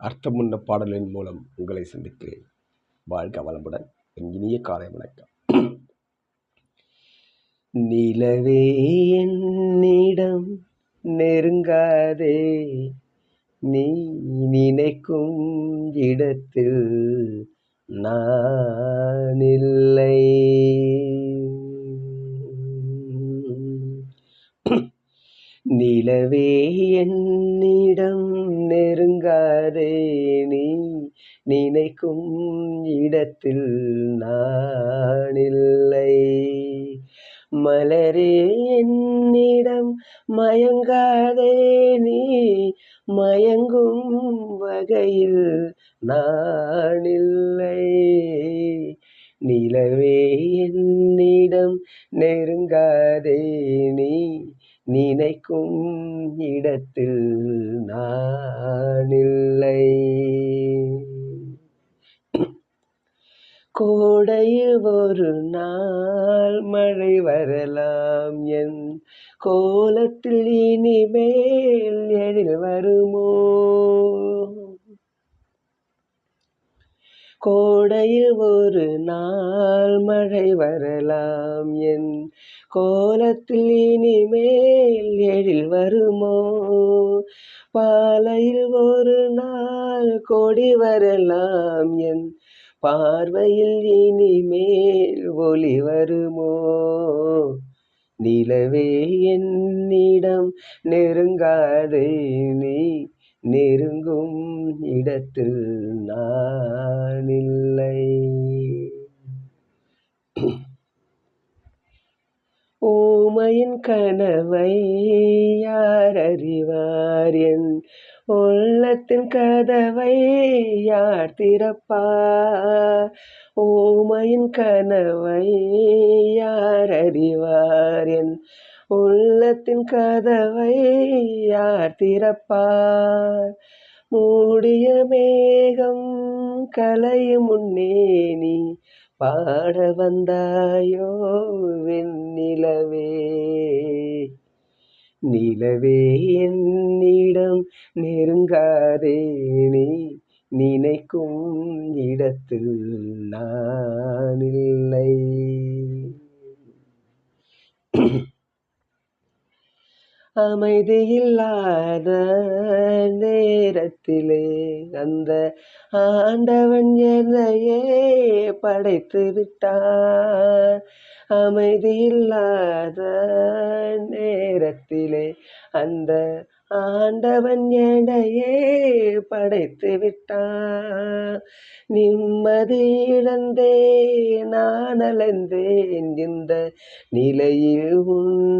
அர்த்தமுள்ள பாடலின் மூலம் உங்களை சந்திக்கிறேன். வாழ்க வளமுடன் என் இனிய காலை வணக்கம். நிலவே என்னிடம் நெருங்காதே நீ நினைக்கும் இடத்தில் நான் இல்லை நிலவே என்னிடம் நெருங்காதே நீ. நினைக்கும் இடத்தில் நான் இல்லை மலரே என்னிடம் மயங்காதே நீ. மயங்கும் வகையில் நான் இல்லை நிலவே என்னிடம் நெருங்காதே நீ. நினைக்கும் இடத்தில் நான் இல்லை கோடையில் ஒரு நாள் மழை வரலாம். என் கோலத்தில் இனிமேல் எழில் வருமோ? கோடையில் ஒரு நாள் மழை வரலாம். என் கோலத்தில் இனிமேல் எழில் வருமோ? பாலையில் ஒரு நாள் கொடி வரலாம். என் பார்வையில் இனிமேல் ஒளி வருமோ? நிலவே என்னிடம் நெருங்காதே நீ நெருங்கும் இடத்தில் நான் இல்லை ஊமையின் கனவை யார் அறிவார் என் உள்ளத்தின் கதவை யார் திறப்பார்? ஊமையின் கனவை யார் அறிவார் என் உள்ளத்தின் கதவை யார் திறப்பார்? மூடிய மேகம் கலையும் முன்னே நீ பாட வந்தாயோ வெண்ணிலவே? நிலவே என்னிடம் நெருங்காதே நீ நினைக்கும் இடத்தில் நான் இல்லை அமைதியில்லாத நேரத்திலே அந்த ஆண்டவன் என்னையே படைத்து விட்டார். அமைதியில்லாத நேரத்திலே அந்த ஆண்டவன் என்னையே படைத்து விட்டான் நிம்மதி இழந்தே நான் அலைந்தேன். இந்த நிலையில் உன்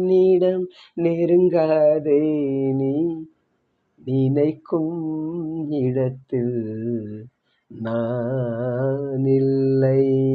என்னிடம் நெருங்காதே நீ. நினைக்கும் இடத்தில் நான் இல்லை